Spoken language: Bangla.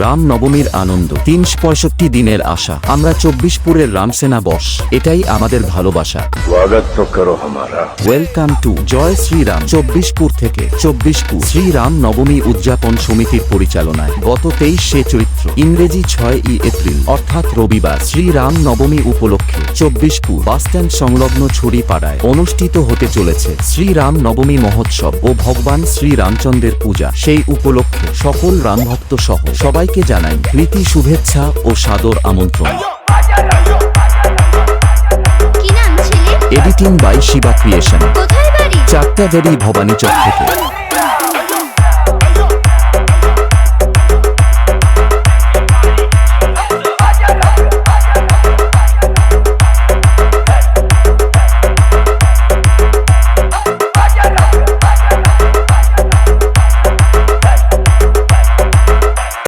রাম নবমীর আনন্দ তিনশ পঁয়ষট্টি দিনের আশা। আমরা চব্বিশ পুরের রামসেনা বস এটাই আমাদের ভালোবাসা। ওয়েলকাম টু জয় শ্রীরাম চব্বিশ পুর থেকে চব্বিশ পুর। শ্রীরাম নবমী উদযাপন সমিতির পরিচালনায় গত তেইশে চৈত্র ইংরেজি ছয় ই এপ্রিল অর্থাৎ রবিবার শ্রীরাম নবমী উপলক্ষে চব্বিশ চব্বিশপুর বাসস্ট্যান্ড সংলগ্ন ছড়িপাড়ায় অনুষ্ঠিত হতে চলেছে শ্রীরাম নবমী মহোৎসব ও ভগবান শ্রীরামচন্দ্রের পূজা। সেই উপলক্ষে সকল রামভক্ত সহ সবাই সবাইকে জানাই প্রীতি শুভেচ্ছা ও সাদর আমন্ত্রণ। Editing by Shiva creation. চারটা ভবানী চক থেকে।